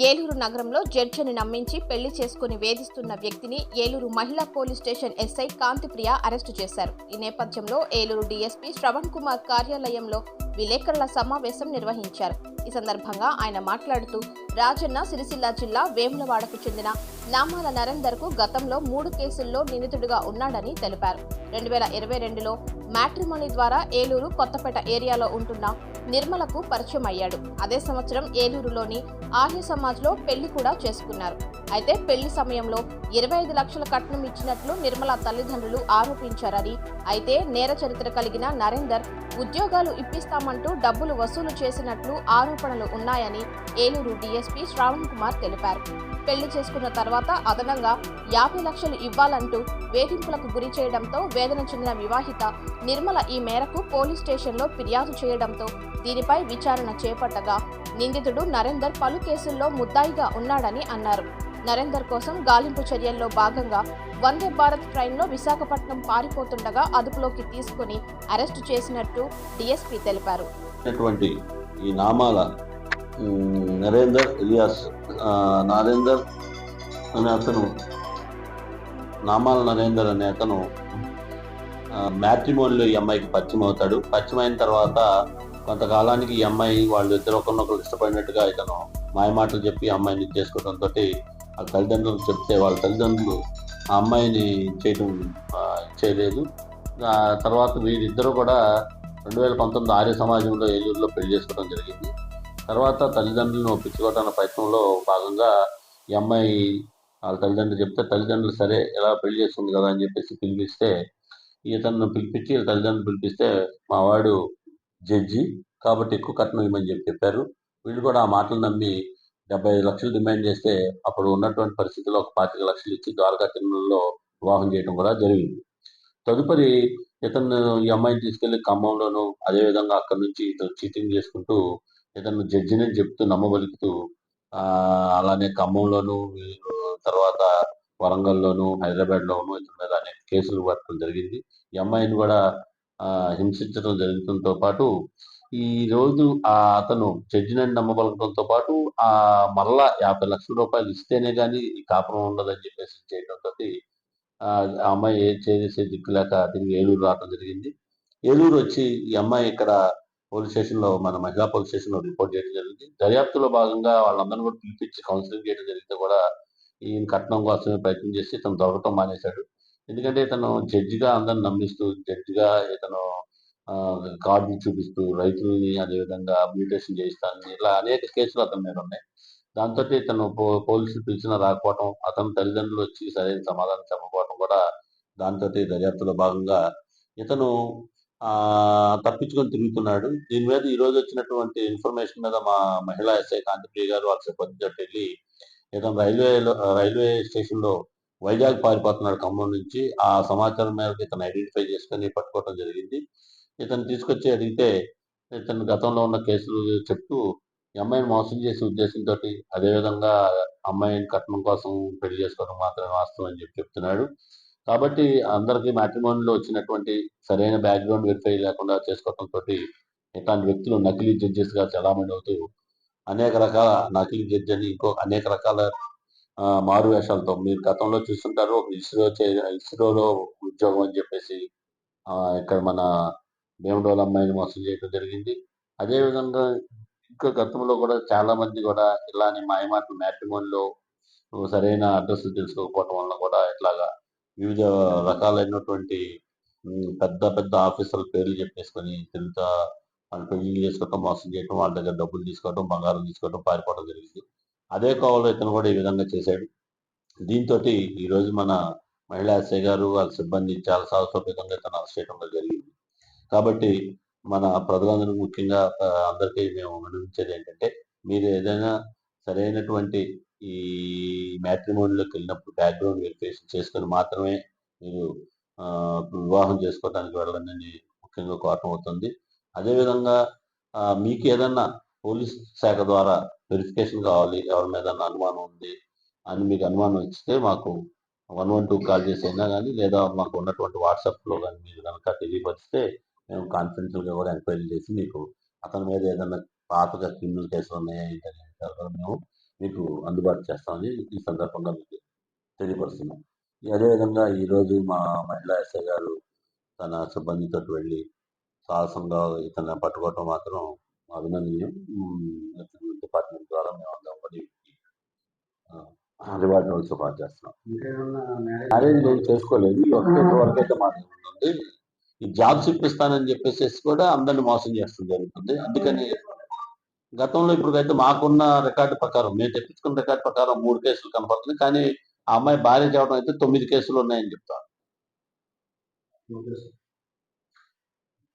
ఏలూరు నగరంలో జడ్జిని నమ్మించి పెళ్ళి చేసుకుని వేధిస్తున్న వ్యక్తిని ఏలూరు మహిళా police station SI Kantipriya arrest చేశారు. ఈ నేపథ్యంలో ఏలూరు డీఎస్పీ శ్రవణ్ కుమార్ కార్యాలయంలో విలేకరుల సమావేశం నిర్వహించారు. ఈ సందర్భంగా ఆయన మాట్లాడుతూ రాజన్న సిరిసిల్ల జిల్లా వేములవాడకు చెందిన నామాల నరేందర్కు గతంలో మూడు కేసుల్లో నిందితుడిగా ఉన్నాడని తెలిపారు. రెండు వేల ఇరవై రెండులో మ్యాట్రిమోనీ ద్వారా ఏలూరు కొత్తపేట ఏరియాలో ఉంటున్న నిర్మలకు పరిచయం అయ్యాడు. అదే సంవత్సరం ఏలూరులోని ఆర్య సమాజ్లో పెళ్ళి కూడా చేసుకున్నారు. అయితే పెళ్ళి సమయంలో ఇరవై ఐదు లక్షల కట్నం ఇచ్చినట్లు నిర్మల తల్లిదండ్రులు ఆరోపించారని అయితే నేర చరిత్ర కలిగిన నరేందర్ ఉద్యోగాలు ఇప్పిస్తాం చేశామంటూ డబ్బులు వసూలు చేసినట్లు ఆరోపణలు ఉన్నాయని ఏలూరు డీఎస్పీ శ్రావణ్ కుమార్ తెలిపారు. పెళ్ళి చేసుకున్న తర్వాత అదనంగా యాభై లక్షలు ఇవ్వాలంటూ వేధింపులకు గురి చేయడంతో వేదన చెందిన వివాహిత నిర్మల ఈ మేరకు పోలీస్ స్టేషన్లో ఫిర్యాదు చేయడంతో దీనిపై విచారణ చేపట్టగా నిందితుడు నరేందర్ పలు కేసుల్లో ముద్దాయిగా ఉన్నాడని అన్నారు. నరేందర్ కోసం గాలింపు చర్యల్లో భాగంగా వందే భారత్ ట్రైన్లో విశాఖపట్నం పారిపోతుండగా అదుపులోకి తీసుకుని అరెస్టు చేసినట్టు డిఎస్పీ తెలిపారు. ఈ నామాల నరేందర్ ఇలియాస్ నరేందర్ అనే అతను నామాల నరేందర్ అనే అతను మ్యాట్రిమోన్లో ఈ అమ్మాయికి పరిచయం అవుతాడు పరిచయం అయిన తర్వాత కొంతకాలానికి ఈ అమ్మాయి వాళ్ళు ఇద్దరు ఒకరినొకరు ఇష్టపడినట్టుగా ఇతను మాయమాటలు చెప్పి అమ్మాయిని చేసుకోవడంతో వాళ్ళ తల్లిదండ్రులు చెప్తే వాళ్ళ తల్లిదండ్రులు ఆ అమ్మాయిని చేయటం చేయలేదు. ఆ తర్వాత వీరిద్దరూ కూడా రెండు వేల పంతొమ్మిది ఆర్య సమాజంలో ఏలూరులో పెళ్ళి చేసుకోవడం జరిగింది. తర్వాత తల్లిదండ్రులను ఒప్పించుకోవడానికి ప్రయత్నంలో భాగంగా ఈ అమ్మాయి వాళ్ళ తల్లిదండ్రులు చెప్తే తల్లిదండ్రులు సరే ఎలా పెళ్ళి చేస్తుంది కదా అని చెప్పేసి పిలిపిస్తే ఇతను పిలిపించి తల్లిదండ్రులు పిలిపిస్తే మా వాడు జడ్జి కాబట్టి ఎక్కువ కట్నం ఇవ్వమని చెప్పి చెప్పారు. వీళ్ళు కూడా ఆ మాటలు నమ్మి డెబ్బై ఐదు లక్షలు డిమాండ్ చేస్తే అప్పుడు ఉన్నటువంటి పరిస్థితిలో ఒక పాతిక లక్షలు ఇచ్చి ద్వారకా తిరుమలలో వివాహం చేయడం కూడా జరిగింది. తదుపరి ఇతను ఈ అమ్మాయిని తీసుకెళ్ళి ఖమ్మంలోను అదేవిధంగా అక్కడి నుంచి ఇతను చీటింగ్ చేసుకుంటూ ఇతను జడ్జిని చెప్తూ నమ్మబలుకుతూ అలానే ఖమ్మంలోను తర్వాత వరంగల్లోను హైదరాబాద్లోను ఇతని మీద అనేక కేసులు పట్టడం జరిగింది. ఈ అమ్మాయిని కూడా హింసించడం జరుగుతుంతో పాటు ఈ రోజు ఆ అతను జడ్జిని నమ్మబలగడంతో పాటు ఆ మరలా యాభై లక్షల రూపాయలు ఇస్తేనే కానీ ఈ కాపురం ఉండదని చెప్పేసి చేయడంతో ఆ ఆ అమ్మాయి ఏ చేసే దిక్కు లేక తిరిగి ఏలూరు రావడం జరిగింది. ఏలూరు వచ్చి ఈ అమ్మాయి ఇక్కడ పోలీస్ స్టేషన్లో మన మహిళా పోలీస్ స్టేషన్లో రిపోర్ట్ చేయడం జరిగింది. దర్యాప్తులో భాగంగా వాళ్ళందరినీ కూడా పిలిపించి కౌన్సిలింగ్ చేయడం జరిగితే కూడా. ఈయన కట్నం కోసమే ప్రయత్నం చేసి తను దొరకటం మానేశాడు. ఎందుకంటే ఇతను జడ్జిగా అందరిని నమ్మిస్తూ జడ్జిగా ఇతను కార్డులు చూపిస్తూ రైతులని అదేవిధంగా మ్యూటేషన్ చేయిస్తాను. ఇలా అనేక కేసులు అతని మీద ఉన్నాయి. దాంతో ఇతను పో- పోలీసులు పిలిచినా రాకపోవడం అతని తల్లిదండ్రులు వచ్చి సరైన సమాధానం చెప్పకపోవడం కూడా దాంతో దర్యాప్తులో భాగంగా ఇతను ఆ తప్పించుకొని తిరుగుతున్నాడు. దీని మీద ఈ రోజు వచ్చినటువంటి ఇన్ఫర్మేషన్ మీద మా మహిళా ఎస్ఐ కాంతిప్రియ గారు వాళ్ళ సిబ్బందితో వెళ్ళి ఇతను రైల్వేలో రైల్వే స్టేషన్లో వైజాగ్ పారిపోతున్నాడు ఖమ్మం నుంచి. ఆ సమాచారం మేరకు ఇతను ఐడెంటిఫై చేసుకొని పట్టుకోవడం జరిగింది. ఇతను తీసుకొచ్చి అడిగితే ఇతను గతంలో ఉన్న కేసులు చెప్తూ ఈ అమ్మాయిని మోసం చేసే ఉద్దేశంతో అదేవిధంగా అమ్మాయిని కట్నం కోసం పెళ్ళి చేసుకోవడం మాత్రమే వాస్తవం అని చెప్పి చెప్తున్నాడు. కాబట్టి అందరికీ మ్యాట్రిమోనీలో వచ్చినటువంటి సరైన బ్యాక్గ్రౌండ్ వెరిఫై లేకుండా చేసుకోవడంతో ఇట్లాంటి వ్యక్తులు నకిలీ జడ్జెస్గా చలామణి అవుతూ అనేక రకాల నకిలీ జడ్జి అని ఇంకో అనేక రకాల మారు వేషాలతో మీరు గతంలో చూస్తుంటారు ఒక ఇస్రో చే- ఇస్రోలో ఉద్యోగం అని చెప్పేసి ఇక్కడ మన భీమడోల అమ్మాయిని మోసం చేయడం జరిగింది. అదేవిధంగా ఇంకా గతంలో కూడా చాలా మంది కూడా ఇలానే మాయమాటలు మ్యాట్రిమోన్లో సరైన అడ్రస్లు తెలుసుకోకపోవడం వల్ల కూడా ఇట్లాగా వివిధ రకాలైనటువంటి పెద్ద పెద్ద ఆఫీసర్ల పేర్లు చెప్పేసుకొని తిరుగుతా వాళ్ళు పెళ్ళి చేసుకోవటం మోసం చేయటం వాళ్ళ దగ్గర డబ్బులు తీసుకోవటం బంగారం తీసుకోవడం పారిపోవడం జరిగింది. అదే కావాలో ఇతను కూడా ఈ విధంగా చేశాడు. దీంతో ఈ రోజు మన మహిళా ఎస్ఐ గారు వాళ్ళ సిబ్బంది చాలా సాహసోపేతంగా ఇతను అరెస్ట్ చేయడం జరిగింది. కాబట్టి మన ప్రజలందరూ ముఖ్యంగా అందరికీ మేము వినిపించేది ఏంటంటే మీరు ఏదైనా సరైనటువంటి ఈ మ్యాట్రిమోనీలోకి వెళ్ళినప్పుడు బ్యాక్గ్రౌండ్ వెరిఫికేషన్ చేసుకొని మాత్రమే మీరు వివాహం చేసుకోవడానికి వెళ్ళాలని ముఖ్యంగా కోరటం అవుతుంది. అదేవిధంగా మీకు ఏదన్నా పోలీస్ శాఖ ద్వారా వెరిఫికేషన్ కావాలి ఎవరి మీద అనుమానం ఉంది అని మీకు అనుమానం ఇస్తే మాకు వన్ వన్ టూ కాల్ చేసి అయినా కానీ లేదా మాకు ఉన్నటువంటి వాట్సాప్లో కానీ మీరు కనుక తెలియపరిస్తే మేము కాన్ఫిడెన్షియల్గా కూడా ఎంక్వైరీ చేసి మీకు అతని మీద ఏదైనా పాతగా క్రిమినల్ కేసులు ఉన్నాయా ఏంటనేది కూడా మేము మీకు అందుబాటు చేస్తామని ఈ సందర్భంగా మీకు తెలియపరుస్తున్నాం. అదేవిధంగా ఈరోజు మా మహిళా ఎస్ఐ గారు తన సిబ్బందితో వెళ్ళి సాహసంగా ఇతను పట్టుకోవటం మాత్రం అభినందనీయం. డిపార్ట్మెంట్ ద్వారా మేము అందరం కూడా రివార్డ్ ఆల్సో పాస్ చేస్తున్నాం. మ్యారేజ్ నేను చేసుకోలేదు. వరకు అయితే మాకు ఉంది ఈ జాబ్స్ ఇప్పిస్తానని చెప్పేసి కూడా అందరిని మోసం చేస్తూ జరుగుతుంది. అందుకని గతంలో ఇప్పుడైతే మాకున్న రికార్డు ప్రకారం మేము తెప్పించుకున్న రికార్డు ప్రకారం మూడు కేసులు కనపడుతుంది. కానీ ఆ అమ్మాయి భార్య చేయడం అయితే తొమ్మిది కేసులు ఉన్నాయని చెప్తాను